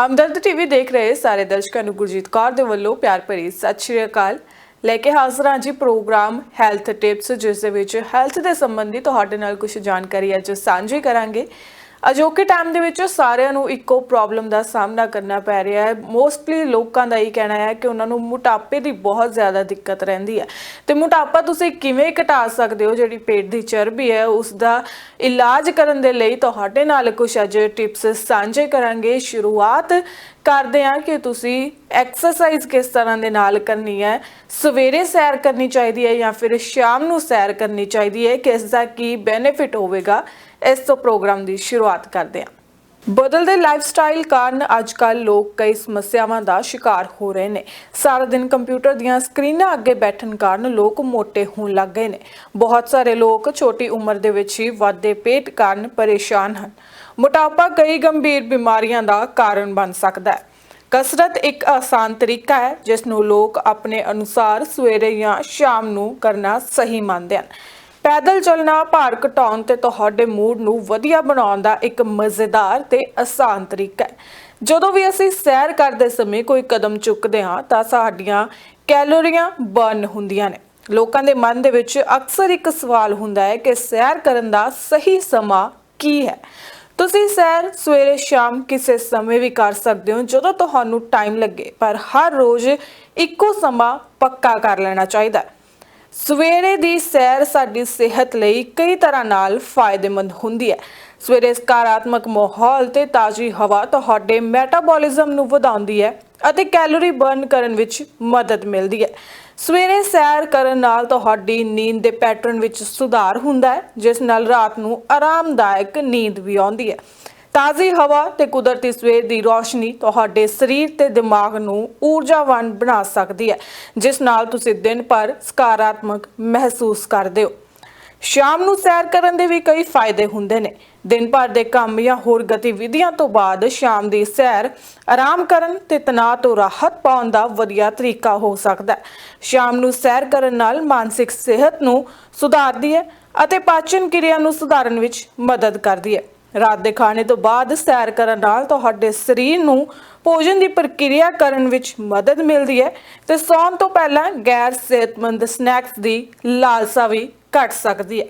ਹਮਦਰਦ TV ਦੇਖ ਰਹੇ ਸਾਰੇ ਦਰਸ਼ਕਾਂ ਨੂੰ ਗੁਰਜੀਤ ਕੌਰ ਦੇ ਵੱਲੋਂ ਪਿਆਰ ਭਰੀ ਸਤਿ ਸ਼੍ਰੀ ਅਕਾਲ। ਲੈ ਕੇ ਹਾਜ਼ਰ ਹਾਂ ਜੀ ਪ੍ਰੋਗਰਾਮ ਹੈਲਥ ਟਿਪਸ, ਜਿਸ ਦੇ ਵਿੱਚ ਹੈਲਥ ਦੇ ਸੰਬੰਧੀ ਤੁਹਾਡੇ ਨਾਲ ਕੁਝ ਜਾਣਕਾਰੀ ਅੱਜ ਸਾਂਝੀ ਕਰਾਂਗੇ। ਅਜੋਕੇ ਟਾਈਮ ਦੇ ਵਿੱਚ ਸਾਰਿਆਂ ਨੂੰ ਇੱਕੋ ਪ੍ਰੋਬਲਮ ਦਾ ਸਾਹਮਣਾ ਕਰਨਾ ਪੈ ਰਿਹਾ ਹੈ। ਮੋਸਟਲੀ ਲੋਕਾਂ ਦਾ ਇਹ ਕਹਿਣਾ ਹੈ ਕਿ ਉਹਨਾਂ ਨੂੰ ਮੋਟਾਪੇ ਦੀ ਬਹੁਤ ਜ਼ਿਆਦਾ ਦਿੱਕਤ ਰਹਿੰਦੀ ਹੈ। ਤੇ ਮੋਟਾਪਾ ਤੁਸੀਂ ਕਿਵੇਂ ਘਟਾ ਸਕਦੇ ਹੋ? ਜਿਹੜੀ ਪੇਟ ਦੀ ਚਰਬੀ ਹੈ ਉਸ ਦਾ ਇਲਾਜ ਕਰਨ ਦੇ ਲਈ ਤੁਹਾਡੇ ਨਾਲ ਕੁਝ ਅੱਜ ਟਿਪਸ ਸਾਂਝੇ ਕਰਾਂਗੇ। ਸ਼ੁਰੂਆਤ ਕਰਦੇ ਹਾਂ ਕਿ ਤੁਸੀਂ ਐਕਸਰਸਾਈਜ਼ ਕਿਸ ਤਰ੍ਹਾਂ ਦੇ ਨਾਲ ਕਰਨੀ ਹੈ? ਸਵੇਰੇ ਸੈਰ ਕਰਨੀ ਚਾਹੀਦੀ ਹੈ ਜਾਂ ਫਿਰ ਸ਼ਾਮ ਨੂੰ ਸੈਰ ਕਰਨੀ ਚਾਹੀਦੀ ਹੈ? ਕਿਸ ਦਾ ਕੀ ਬੈਨੀਫਿਟ ਹੋਵੇਗਾ? ਇਸ ਤੋਂ ਪ੍ਰੋਗਰਾਮ ਦੀ ਸ਼ੁਰੂਆਤ ਕਰਦੇ ਹਾਂ। ਬਦਲਦੇ ਲਾਈਫਸਟਾਈਲ ਕਾਰਨ ਅੱਜਕੱਲ ਲੋਕ ਕਈ ਸਮੱਸਿਆਵਾਂ ਦਾ ਸ਼ਿਕਾਰ ਹੋ ਰਹੇ ਨੇ। ਸਾਰਾ ਦਿਨ ਕੰਪਿਊਟਰ ਦੀਆਂ ਸਕਰੀਨਾਂ ਅੱਗੇ ਬੈਠਣ ਕਾਰਨ ਲੋਕ ਮੋਟੇ ਹੋਣ ਲੱਗ ਗਏ ਨੇ। ਬਹੁਤ ਸਾਰੇ ਲੋਕ ਛੋਟੀ ਉਮਰ ਦੇ ਵਿੱਚ ਹੀ ਵੱਧਦੇ ਪੇਟ ਕਾਰਨ ਪਰੇਸ਼ਾਨ ਹਨ। ਮੋਟਾਪਾ ਕਈ ਗੰਭੀਰ ਬਿਮਾਰੀਆਂ ਦਾ ਕਾਰਨ ਬਣ ਸਕਦਾ ਹੈ। ਕਸਰਤ ਇੱਕ ਆਸਾਨ ਤਰੀਕਾ ਹੈ ਜਿਸ ਨੂੰ ਲੋਕ ਆਪਣੇ ਅਨੁਸਾਰ ਸਵੇਰੇ ਜਾਂ ਸ਼ਾਮ ਨੂੰ ਕਰਨਾ ਸਹੀ ਮੰਨਦੇ ਹਨ। ਪੈਦਲ ਚੱਲਣਾ ਭਾਰ ਘਟਾਉਣ ਤੇ ਤੁਹਾਡੇ ਮੂਡ ਨੂੰ ਵਧੀਆ ਬਣਾਉਣ ਦਾ ਇੱਕ ਮਜ਼ੇਦਾਰ ਤੇ ਆਸਾਨ ਤਰੀਕਾ ਹੈ। ਜਦੋਂ ਵੀ ਅਸੀਂ ਸੈਰ ਕਰਦੇ ਸਮੇਂ ਕੋਈ ਕਦਮ ਚੁੱਕਦੇ ਹਾਂ, ਤਾਂ ਸਾਡੀਆਂ ਕੈਲੋਰੀਆਂ ਬਰਨ ਹੁੰਦੀਆਂ ਨੇ। ਲੋਕਾਂ ਦੇ ਮਨ ਦੇ ਵਿੱਚ ਅਕਸਰ ਇੱਕ ਸਵਾਲ ਹੁੰਦਾ ਹੈ ਕਿ ਸੈਰ ਕਰਨ ਦਾ ਸਹੀ ਸਮਾਂ ਕੀ ਹੈ? ਤੁਸੀਂ ਸੈਰ ਸਵੇਰੇ ਸ਼ਾਮ ਕਿਸੇ ਸਮੇਂ ਵੀ ਕਰ ਸਕਦੇ ਹੋ, ਜਦੋਂ ਤੁਹਾਨੂੰ ਟਾਈਮ ਲੱਗੇ, ਪਰ ਹਰ ਰੋਜ਼ ਇੱਕੋ ਸਮਾਂ ਪੱਕਾ ਕਰ ਲੈਣਾ ਚਾਹੀਦਾ ਹੈ। ਸਵੇਰੇ ਦੀ ਸੈਰ ਸਾਡੀ ਸਿਹਤ ਲਈ ਕਈ ਤਰ੍ਹਾਂ ਨਾਲ ਫਾਇਦੇਮੰਦ ਹੁੰਦੀ ਹੈ। ਸਵੇਰੇ ਸਕਾਰਾਤਮਕ ਮਾਹੌਲ ਤੇ ਤਾਜ਼ੀ ਹਵਾ ਤੁਹਾਡੇ ਮੈਟਾਬੋਲਿਜ਼ਮ ਨੂੰ ਵਧਾਉਂਦੀ ਹੈ ਅਤੇ ਕੈਲੋਰੀ ਬਰਨ ਕਰਨ ਵਿੱਚ ਮਦਦ ਮਿਲਦੀ ਹੈ। ਸਵੇਰੇ ਸੈਰ ਕਰਨ ਨਾਲ ਤੁਹਾਡੀ ਨੀਂਦ ਦੇ ਪੈਟਰਨ ਵਿੱਚ ਸੁਧਾਰ ਹੁੰਦਾ ਹੈ, ਜਿਸ ਨਾਲ ਰਾਤ ਨੂੰ ਆਰਾਮਦਾਇਕ ਨੀਂਦ ਵੀ ਆਉਂਦੀ ਹੈ। ਤਾਜ਼ੀ ਹਵਾ ਤੇ ਕੁਦਰਤੀ ਸਵੇਰ ਦੀ ਰੌਸ਼ਨੀ ਤੁਹਾਡੇ ਸਰੀਰ ਤੇ ਦਿਮਾਗ ਨੂੰ ਊਰਜਾਵਾਨ ਬਣਾ ਸਕਦੀ ਹੈ, ਜਿਸ ਨਾਲ ਤੁਸੀਂ ਦਿਨ ਭਰ ਸਕਾਰਾਤਮਕ ਮਹਿਸੂਸ ਕਰਦੇ ਹੋ। ਸ਼ਾਮ ਨੂੰ ਸੈਰ ਕਰਨ ਦੇ ਵੀ ਕਈ ਫਾਇਦੇ ਹੁੰਦੇ ਨੇ। ਦਿਨ ਭਰ ਦੇ ਕੰਮ ਜਾਂ ਹੋਰ ਗਤੀਵਿਧੀਆਂ ਤੋਂ ਬਾਅਦ ਸ਼ਾਮ ਦੀ ਸੈਰ ਆਰਾਮ ਕਰਨ ਤੇ ਤਣਾਅ ਤੋਂ ਰਾਹਤ ਪਾਉਣ ਦਾ ਵਧੀਆ ਤਰੀਕਾ ਹੋ ਸਕਦਾ ਹੈ। ਸ਼ਾਮ ਨੂੰ ਸੈਰ ਕਰਨ ਨਾਲ ਮਾਨਸਿਕ ਸਿਹਤ ਨੂੰ ਸੁਧਾਰਦੀ ਹੈ ਅਤੇ ਪਾਚਨ ਕਿਰਿਆ ਨੂੰ ਸੁਧਾਰਨ ਵਿੱਚ ਮਦਦ ਕਰਦੀ ਹੈ। ਰਾਤ ਦੇ ਖਾਣੇ ਤੋਂ ਬਾਅਦ ਸੈਰ ਕਰਨ ਨਾਲ ਤੁਹਾਡੇ ਸਰੀਰ ਨੂੰ ਭੋਜਨ ਦੀ ਪ੍ਰਕਿਰਿਆ ਕਰਨ ਵਿੱਚ ਮਦਦ ਮਿਲਦੀ ਹੈ ਤੇ ਸੌਣ ਤੋਂ ਪਹਿਲਾਂ ਗੈਰ ਸਿਹਤਮੰਦ ਸਨੈਕਸ ਦੀ ਲਾਲਸਾ ਵੀ ਘਟ ਸਕਦੀ ਹੈ।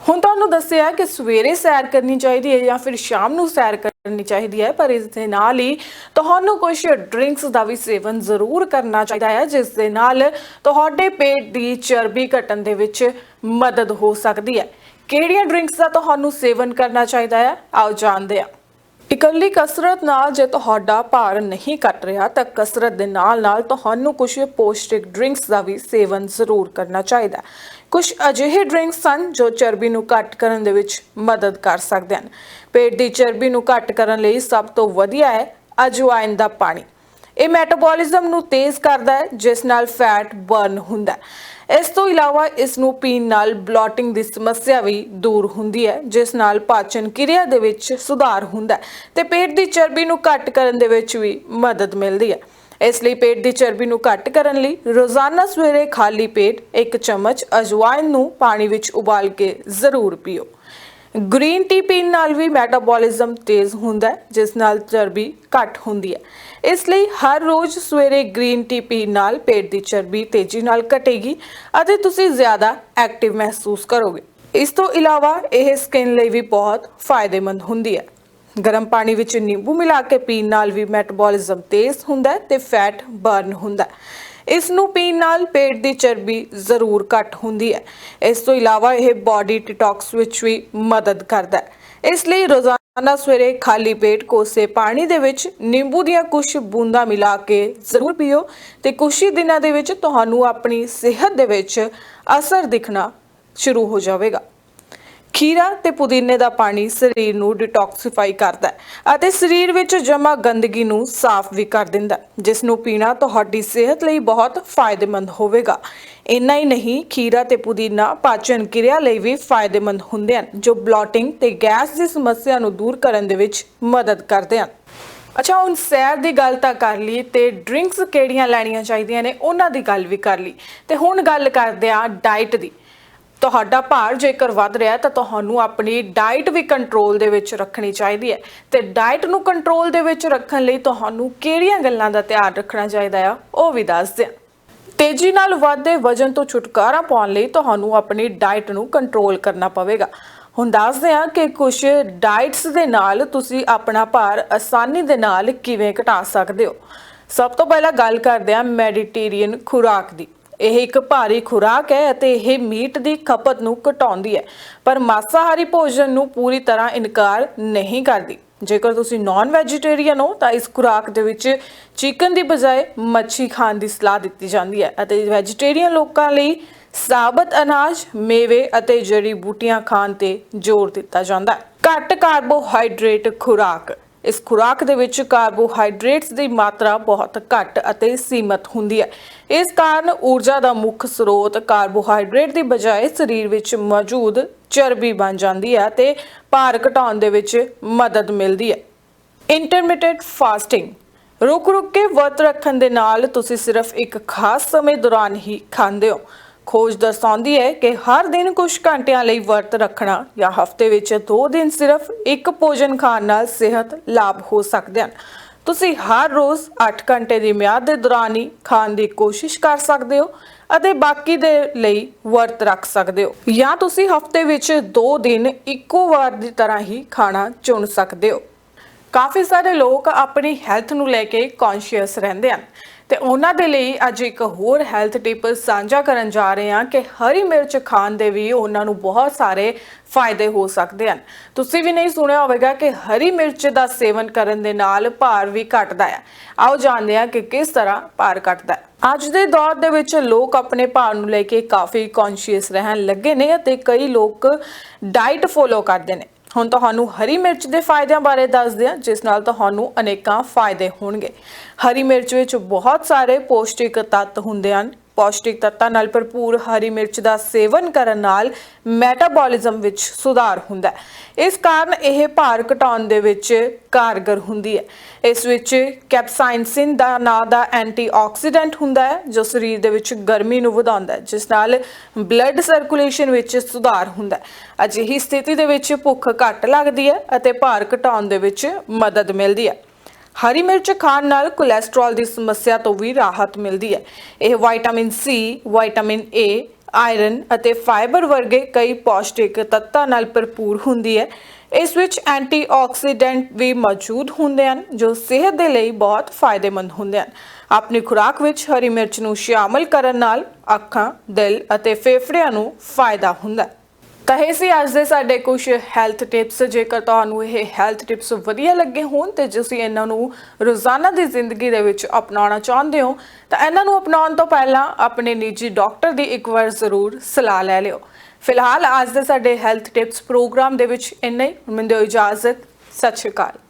ਹੁਣ ਤੁਹਾਨੂੰ ਦੱਸਿਆ ਕਿ ਸਵੇਰੇ ਸੈਰ ਕਰਨੀ ਚਾਹੀਦੀ ਹੈ ਜਾਂ ਫਿਰ ਸ਼ਾਮ ਨੂੰ ਸੈਰ ਕਰਨੀ ਚਾਹੀਦੀ ਹੈ, ਪਰ ਇਸ ਦੇ ਨਾਲ ਹੀ ਤੁਹਾਨੂੰ ਕੁਝ ਡਰਿੰਕਸ ਦਾ ਵੀ ਸੇਵਨ ਜ਼ਰੂਰ ਕਰਨਾ ਚਾਹੀਦਾ ਹੈ, ਜਿਸ ਦੇ ਨਾਲ ਤੁਹਾਡੇ ਪੇਟ ਦੀ ਚਰਬੀ ਘਟਣ ਦੇ ਵਿੱਚ ਮਦਦ ਹੋ ਸਕਦੀ ਹੈ। ਕਿਹੜੀਆਂ ਡਰਿੰਕਸ ਦਾ ਤੁਹਾਨੂੰ ਸੇਵਨ ਕਰਨਾ ਚਾਹੀਦਾ ਹੈ? ਆਓ ਜਾਣਦੇ ਹਾਂ। ਇਕੱਲੀ ਕਸਰਤ ਨਾਲ ਜੇ ਤੁਹਾਡਾ ਭਾਰ ਨਹੀਂ ਘਟ ਰਿਹਾ, ਤਾਂ ਕਸਰਤ ਦੇ ਨਾਲ ਨਾਲ ਤੁਹਾਨੂੰ ਕੁਝ ਪੌਸ਼ਟਿਕ ਡਰਿੰਕਸ ਦਾ ਵੀ ਸੇਵਨ ਜ਼ਰੂਰ ਕਰਨਾ ਚਾਹੀਦਾ ਹੈ। ਕੁਝ ਅਜਿਹੇ ਡਰਿੰਕਸ ਸਨ ਜੋ ਚਰਬੀ ਨੂੰ ਘੱਟ ਕਰਨ ਦੇ ਵਿੱਚ ਮਦਦ ਕਰ ਸਕਦੇ ਹਨ। ਪੇਟ ਦੀ ਚਰਬੀ ਨੂੰ ਘੱਟ ਕਰਨ ਲਈ ਸਭ ਤੋਂ ਵਧੀਆ ਹੈ ਅਜਵਾਇਨ ਦਾ ਪਾਣੀ। ਇਹ ਮੈਟਾਬੋਲਿਜ਼ਮ ਨੂੰ ਤੇਜ਼ ਕਰਦਾ ਹੈ, ਜਿਸ ਨਾਲ ਫੈਟ ਬਰਨ ਹੁੰਦਾ ਹੈ। ਇਸ ਤੋਂ ਇਲਾਵਾ ਇਸ ਨੂੰ ਪੀਣ ਨਾਲ ਬਲੋਟਿੰਗ ਦੀ ਸਮੱਸਿਆ ਵੀ ਦੂਰ ਹੁੰਦੀ ਹੈ, ਜਿਸ ਨਾਲ ਪਾਚਨ ਕਿਰਿਆ ਦੇ ਵਿੱਚ ਸੁਧਾਰ ਹੁੰਦਾ ਹੈ ਤੇ ਪੇਟ ਦੀ ਚਰਬੀ ਨੂੰ ਘੱਟ ਕਰਨ ਦੇ ਵਿੱਚ ਵੀ ਮਦਦ ਮਿਲਦੀ ਹੈ। ਇਸ ਲਈ ਪੇਟ ਦੀ ਚਰਬੀ ਨੂੰ ਘੱਟ ਕਰਨ ਲਈ ਰੋਜ਼ਾਨਾ ਸਵੇਰੇ ਖਾਲੀ ਪੇਟ ਇੱਕ ਚਮਚ ਅਜਵਾਇਨ ਨੂੰ ਪਾਣੀ ਵਿੱਚ ਉਬਾਲ ਕੇ ਜ਼ਰੂਰ ਪੀਓ। ਗ੍ਰੀਨ ਟੀ ਪੀਣ ਨਾਲ ਵੀ ਮੈਟਾਬੋਲਿਜ਼ਮ ਤੇਜ਼ ਹੁੰਦਾ ਹੈ, ਜਿਸ ਨਾਲ ਚਰਬੀ ਘੱਟ ਹੁੰਦੀ ਹੈ। ਇਸ ਲਈ ਹਰ ਰੋਜ਼ ਸਵੇਰੇ ਗ੍ਰੀਨ ਟੀ ਪੀਣ ਨਾਲ ਪੇਟ ਦੀ ਚਰਬੀ ਤੇਜ਼ੀ ਨਾਲ ਘਟੇਗੀ ਅਤੇ ਤੁਸੀਂ ਜ਼ਿਆਦਾ ਐਕਟਿਵ ਮਹਿਸੂਸ ਕਰੋਗੇ। ਇਸ ਤੋਂ ਇਲਾਵਾ ਇਹ ਸਕਿਨ ਲਈ ਵੀ ਬਹੁਤ ਫਾਇਦੇਮੰਦ ਹੁੰਦੀ ਹੈ। ਗਰਮ ਪਾਣੀ ਵਿੱਚ ਨਿੰਬੂ ਮਿਲਾ ਕੇ ਪੀਣ ਨਾਲ ਵੀ ਮੈਟਾਬੋਲਿਜ਼ਮ ਤੇਜ਼ ਹੁੰਦਾ ਹੈ ਤੇ ਫੈਟ ਬਰਨ ਹੁੰਦਾ ਇਸ ਨੂੰ ਪੀਣ ਨਾਲ ਪੇਟ ਦੀ ਚਰਬੀ ਜ਼ਰੂਰ ਘੱਟ ਹੁੰਦੀ ਹੈ। ਇਸ ਤੋਂ ਇਲਾਵਾ ਇਹ ਬਾਡੀ ਡਿਟੌਕਸ ਵਿੱਚ ਵੀ ਮਦਦ ਕਰਦਾ ਹੈ। ਇਸ ਲਈ ਰੋਜ਼ਾਨਾ ਸਵੇਰੇ ਖਾਲੀ ਪੇਟ ਕੋਸੇ ਪਾਣੀ ਦੇ ਵਿੱਚ ਨਿੰਬੂ ਦੀਆਂ ਕੁਝ ਬੂੰਦਾਂ ਮਿਲਾ ਕੇ ਜ਼ਰੂਰ ਪੀਓ ਤੇ ਕੁਝ ਹੀ ਦਿਨਾਂ ਦੇ ਵਿੱਚ ਤੁਹਾਨੂੰ ਆਪਣੀ ਸਿਹਤ ਦੇ ਵਿੱਚ ਅਸਰ ਦਿਖਣਾ ਸ਼ੁਰੂ ਹੋ ਜਾਵੇਗਾ। ਖੀਰਾ ਤੇ ਪੁਦੀਨੇ ਦਾ ਪਾਣੀ ਸਰੀਰ ਨੂੰ ਡਿਟੌਕਸੀਫਾਈ ਕਰਦਾ ਹੈ ਅਤੇ ਸਰੀਰ ਵਿੱਚ ਜਮ੍ਹਾਂ ਗੰਦਗੀ ਨੂੰ ਸਾਫ਼ ਵੀ ਕਰ ਦਿੰਦਾ ਜਿਸ ਨੂੰ ਪੀਣਾ ਤੁਹਾਡੀ ਸਿਹਤ ਲਈ ਬਹੁਤ ਫਾਇਦੇਮੰਦ ਹੋਵੇਗਾ। ਇੰਨਾ ਹੀ ਨਹੀਂ, ਖੀਰਾ ਤੇ ਪੁਦੀਨਾ ਪਾਚਨ ਕਿਰਿਆ ਲਈ ਵੀ ਫਾਇਦੇਮੰਦ ਹੁੰਦੇ ਹਨ, ਜੋ ਬਲੋਟਿੰਗ ਤੇ ਗੈਸ ਦੀ ਸਮੱਸਿਆ ਨੂੰ ਦੂਰ ਕਰਨ ਦੇ ਵਿੱਚ ਮਦਦ ਕਰਦੇ ਹਨ। ਅੱਛਾ, ਹੁਣ ਸੈਰ ਦੀ ਗੱਲ ਤਾਂ ਕਰ ਲਈ ਤੇ ਡਰਿੰਕਸ ਕਿਹੜੀਆਂ ਲੈਣੀਆਂ ਚਾਹੀਦੀਆਂ ਨੇ, ਉਹਨਾਂ ਦੀ ਗੱਲ ਵੀ ਕਰ ਲਈ। ਤੇ ਹੁਣ ਗੱਲ ਕਰਦੇ ਆ ਡਾਈਟ ਦੀ। ਤੁਹਾਡਾ ਭਾਰ ਜੇਕਰ ਵੱਧ ਰਿਹਾ ਤਾਂ ਤੁਹਾਨੂੰ ਆਪਣੀ ਡਾਈਟ ਵੀ ਕੰਟਰੋਲ ਦੇ ਵਿੱਚ ਰੱਖਣੀ ਚਾਹੀਦੀ ਹੈ। ਤੇ ਡਾਈਟ ਨੂੰ ਕੰਟਰੋਲ ਦੇ ਵਿੱਚ ਰੱਖਣ ਲਈ ਤੁਹਾਨੂੰ ਕਿਹੜੀਆਂ ਗੱਲਾਂ ਦਾ ਧਿਆਨ ਰੱਖਣਾ ਚਾਹੀਦਾ ਆ, ਉਹ ਵੀ ਦੱਸ ਦਿਆਂ। ਤੇਜ਼ੀ ਨਾਲ ਵਧਦੇ ਵਜਨ ਤੋਂ ਛੁਟਕਾਰਾ ਪਾਉਣ ਲਈ ਤੁਹਾਨੂੰ ਆਪਣੀ ਡਾਈਟ ਨੂੰ ਕੰਟਰੋਲ ਕਰਨਾ ਪਵੇਗਾ। ਹੁਣ ਦੱਸਦੇ ਹਾਂ ਕਿ ਕੁਝ ਡਾਈਟਸ ਦੇ ਨਾਲ ਤੁਸੀਂ ਆਪਣਾ ਭਾਰ ਆਸਾਨੀ ਦੇ ਨਾਲ ਕਿਵੇਂ ਘਟਾ ਸਕਦੇ ਹੋ। ਸਭ ਤੋਂ ਪਹਿਲਾਂ ਗੱਲ ਕਰਦੇ ਹਾਂ ਮੈਡੀਟੇਰੀਅਨ ਖੁਰਾਕ ਦੀ। ਇਹ ਇੱਕ ਭਾਰੀ ਖੁਰਾਕ ਹੈ ਅਤੇ ਇਹ ਮੀਟ ਦੀ ਖਪਤ ਨੂੰ ਘਟਾਉਂਦੀ ਹੈ। ਪਰ ਮਾਸਾਹਾਰੀ ਭੋਜਨ ਨੂੰ ਪੂਰੀ ਤਰ੍ਹਾਂ ਇਨਕਾਰ ਨਹੀਂ ਕਰਦੀ। ਜੇਕਰ ਤੁਸੀਂ ਨਾਨ ਵੈਜੀਟੇਰੀਅਨ ਹੋ, ਤਾਂ ਇਸ ਖੁਰਾਕ ਦੇ ਵਿੱਚ ਚਿਕਨ ਦੀ ਬਜਾਏ ਮੱਛੀ ਖਾਣ ਦੀ ਸਲਾਹ ਦਿੱਤੀ ਜਾਂਦੀ ਹੈ ਅਤੇ ਵੈਜੀਟੇਰੀਅਨ ਲੋਕਾਂ ਲਈ ਸਾਬਤ ਅਨਾਜ, ਮੇਵੇ ਅਤੇ ਜੜੀ ਬੂਟੀਆਂ ਖਾਣ ਤੇ ਜ਼ੋਰ ਦਿੱਤਾ ਜਾਂਦਾ ਹੈ। ਘੱਟ ਕਾਰਬੋਹਾਈਡਰੇਟ ਖੁਰਾਕ ਇਸ ਖੁਰਾਕ ਦੇ ਵਿੱਚ ਕਾਰਬੋਹਾਈਡਰੇਟਸ ਦੀ ਮਾਤਰਾ ਬਹੁਤ ਘੱਟ ਅਤੇ ਸੀਮਤ ਹੁੰਦੀ ਹੈ। ਇਸ ਕਾਰਨ ਊਰਜਾ ਦਾ ਮੁੱਖ ਸਰੋਤ ਕਾਰਬੋਹਾਈਡਰੇਟ ਦੀ ਬਜਾਏ ਸਰੀਰ ਵਿੱਚ ਮੌਜੂਦ ਚਰਬੀ ਬਣ ਜਾਂਦੀ ਹੈ ਤੇ ਭਾਰ ਘਟਾਉਣ ਦੇ ਵਿੱਚ ਮਦਦ ਮਿਲਦੀ ਹੈ। Intermittent fasting. ਰੁਕ ਰੁਕ ਕੇ ਵਰਤ ਰੱਖਣ ਦੇ ਨਾਲ ਤੁਸੀਂ ਸਿਰਫ ਇੱਕ ਖਾਸ ਸਮੇਂ ਦੌਰਾਨ ਹੀ ਖਾਂਦੇ ਹੋ। ਖੋਜ ਦਰਸਾਉਂਦੀ ਹੈ ਕਿ ਹਰ ਦਿਨ ਕੁਝ ਘੰਟਿਆਂ ਲਈ ਵਰਤ ਰੱਖਣਾ ਜਾਂ ਹਫ਼ਤੇ ਵਿੱਚ 2 ਦਿਨ ਸਿਰਫ ਇੱਕ ਭੋਜਨ ਖਾਣ ਨਾਲ ਸਿਹਤ ਲਾਭ ਹੋ ਸਕਦੇ ਹਨ। ਤੁਸੀਂ ਹਰ ਰੋਜ਼ 8 ਘੰਟੇ ਦੀ ਮਿਆਦ ਦੇ ਦੌਰਾਨ ਹੀ ਖਾਣ ਦੀ ਕੋਸ਼ਿਸ਼ ਕਰ ਸਕਦੇ ਹੋ ਅਤੇ ਬਾਕੀ ਦੇ ਲਈ ਵਰਤ ਰੱਖ ਸਕਦੇ ਹੋ। ਜਾਂ ਤੁਸੀਂ ਹਫ਼ਤੇ ਵਿੱਚ 2 ਦਿਨ ਇੱਕੋ ਵਾਰ ਦੀ ਤਰ੍ਹਾਂ ਹੀ ਖਾਣਾ ਚੁਣ ਸਕਦੇ ਹੋ। ਕਾਫੀ ਸਾਰੇ ਲੋਕ ਆਪਣੀ ਹੈਲਥ ਨੂੰ ਲੈ ਕੇ ਕੌਨਸ਼ੀਅਸ ਰਹਿੰਦੇ ਹਨ। ਤੇ ਉਹਨਾਂ ਦੇ ਲਈ ਅੱਜ ਇੱਕ ਹੋਰ ਹੈਲਥ ਟਿਪ ਸਾਂਝਾ ਕਰਨ ਜਾ ਰਹੇ ਹਾਂ ਕਿ ਹਰੀ ਮਿਰਚ ਖਾਣ ਦੇ ਵੀ ਉਹਨਾਂ ਨੂੰ ਬਹੁਤ ਸਾਰੇ ਫਾਇਦੇ ਹੋ ਸਕਦੇ ਹਨ। ਤੁਸੀਂ ਵੀ ਨਹੀਂ ਸੁਣਿਆ ਹੋਵੇਗਾ ਕਿ ਹਰੀ ਮਿਰਚ ਦਾ ਸੇਵਨ ਕਰਨ ਦੇ ਨਾਲ ਭਾਰ ਵੀ ਘਟਦਾ ਹੈ। ਆਓ ਜਾਣਦੇ ਹਾਂ ਕਿ ਕਿਸ ਤਰ੍ਹਾਂ ਭਾਰ ਘਟਦਾ ਹੈ। ਅੱਜ ਦੇ ਦੌਰ ਦੇ ਵਿੱਚ ਲੋਕ ਆਪਣੇ ਭਾਰ ਨੂੰ ਲੈ ਕੇ ਕਾਫੀ ਕੌਨਸ਼ੀਅਸ ਰਹਿਣ ਲੱਗੇ ਨੇ ਅਤੇ ਕਈ ਲੋਕ ਡਾਈਟ ਫੋਲੋ ਕਰਦੇ ਨੇ। ਹੁਣ ਤੁਹਾਨੂੰ ਹਰੀ ਮਿਰਚ ਦੇ ਫਾਇਦਿਆਂ ਬਾਰੇ ਦੱਸਦੇ ਹਾਂ, ਜਿਸ ਨਾਲ ਤੁਹਾਨੂੰ ਅਨੇਕਾਂ ਫਾਇਦੇ ਹੋਣਗੇ। ਹਰੀ ਮਿਰਚ ਵਿੱਚ ਬਹੁਤ ਸਾਰੇ ਪੌਸ਼ਟਿਕ ਤੱਤ ਹੁੰਦੇ ਹਨ। ਪੌਸ਼ਟਿਕ ਤੱਤਾਂ ਨਾਲ ਭਰਪੂਰ ਹਰੀ ਮਿਰਚ ਦਾ ਸੇਵਨ ਕਰਨ ਨਾਲ ਮੈਟਾਬੋਲਿਜ਼ਮ ਵਿੱਚ ਸੁਧਾਰ ਹੁੰਦਾ ਹੈ। ਇਸ ਕਾਰਨ ਇਹ ਭਾਰ ਘਟਾਉਣ ਦੇ ਵਿੱਚ ਕਾਰਗਰ ਹੁੰਦੀ ਹੈ। ਇਸ ਵਿੱਚ ਕੈਪਸਾਈਨਸਿਨ ਦਾ ਨਾਂ ਦਾ ਐਂਟੀਆਕਸੀਡੈਂਟ ਹੁੰਦਾ ਹੈ, ਜੋ ਸਰੀਰ ਦੇ ਵਿੱਚ ਗਰਮੀ ਨੂੰ ਵਧਾਉਂਦਾ ਹੈ, ਜਿਸ ਨਾਲ ਬਲੱਡ ਸਰਕੂਲੇਸ਼ਨ ਵਿੱਚ ਸੁਧਾਰ ਹੁੰਦਾ ਹੈ। ਅਜਿਹੀ ਸਥਿਤੀ ਦੇ ਵਿੱਚ ਭੁੱਖ ਘੱਟ ਲੱਗਦੀ ਹੈ ਅਤੇ ਭਾਰ ਘਟਾਉਣ ਦੇ ਵਿੱਚ ਮਦਦ ਮਿਲਦੀ ਹੈ। ਹਰੀ ਮਿਰਚ ਖਾਣ ਨਾਲ ਕੋਲੇਸਟ੍ਰੋਲ ਦੀ ਸਮੱਸਿਆ ਤੋਂ ਵੀ ਰਾਹਤ ਮਿਲਦੀ ਹੈ। ਇਹ vitamin C vitamin A iron ਅਤੇ ਫਾਈਬਰ ਵਰਗੇ ਕਈ ਪੌਸ਼ਟਿਕ ਤੱਤਾਂ ਨਾਲ ਭਰਪੂਰ ਹੁੰਦੀ ਹੈ। ਇਸ ਵਿੱਚ ਐਂਟੀਆਕਸੀਡੈਂਟ ਵੀ ਮੌਜੂਦ ਹੁੰਦੇ ਹਨ, ਜੋ ਸਿਹਤ ਦੇ ਲਈ ਬਹੁਤ ਫਾਇਦੇਮੰਦ ਹੁੰਦੇ ਹਨ। ਆਪਣੀ ਖੁਰਾਕ ਵਿੱਚ ਹਰੀ ਮਿਰਚ ਨੂੰ ਸ਼ਾਮਲ ਕਰਨ ਨਾਲ ਅੱਖਾਂ, ਦਿਲ ਅਤੇ ਫੇਫੜਿਆਂ ਨੂੰ ਫਾਇਦਾ ਹੁੰਦਾ ਹੈ। ਤਾਂ ਇਹ ਸੀ ਅੱਜ ਦੇ ਸਾਡੇ ਕੁਝ ਹੈਲਥ ਟਿਪਸ ਜੇਕਰ ਤੁਹਾਨੂੰ ਇਹ ਹੈਲਥ ਟਿਪਸ ਵਧੀਆ ਲੱਗੇ ਹੋਣ ਤੇ ਤੁਸੀਂ ਇਹਨਾਂ ਨੂੰ ਰੋਜ਼ਾਨਾ ਦੀ ਜ਼ਿੰਦਗੀ ਦੇ ਵਿੱਚ ਅਪਣਾਉਣਾ ਚਾਹੁੰਦੇ ਹੋ, ਤਾਂ ਇਹਨਾਂ ਨੂੰ ਅਪਣਾਉਣ ਤੋਂ ਪਹਿਲਾਂ ਆਪਣੇ ਨਿੱਜੀ ਡਾਕਟਰ ਦੀ ਇੱਕ ਵਾਰ ਜ਼ਰੂਰ ਸਲਾਹ ਲੈ ਲਿਓ। ਫਿਲਹਾਲ ਅੱਜ ਦੇ ਸਾਡੇ ਹੈਲਥ ਟਿਪਸ ਪ੍ਰੋਗਰਾਮ ਦੇ ਵਿੱਚ ਇੰਨਾ ਹੀ। ਮੈਨੂੰ ਦਿਓ ਇਜਾਜ਼ਤ। ਸਤਿ ਸ਼੍ਰੀ ਅਕਾਲ।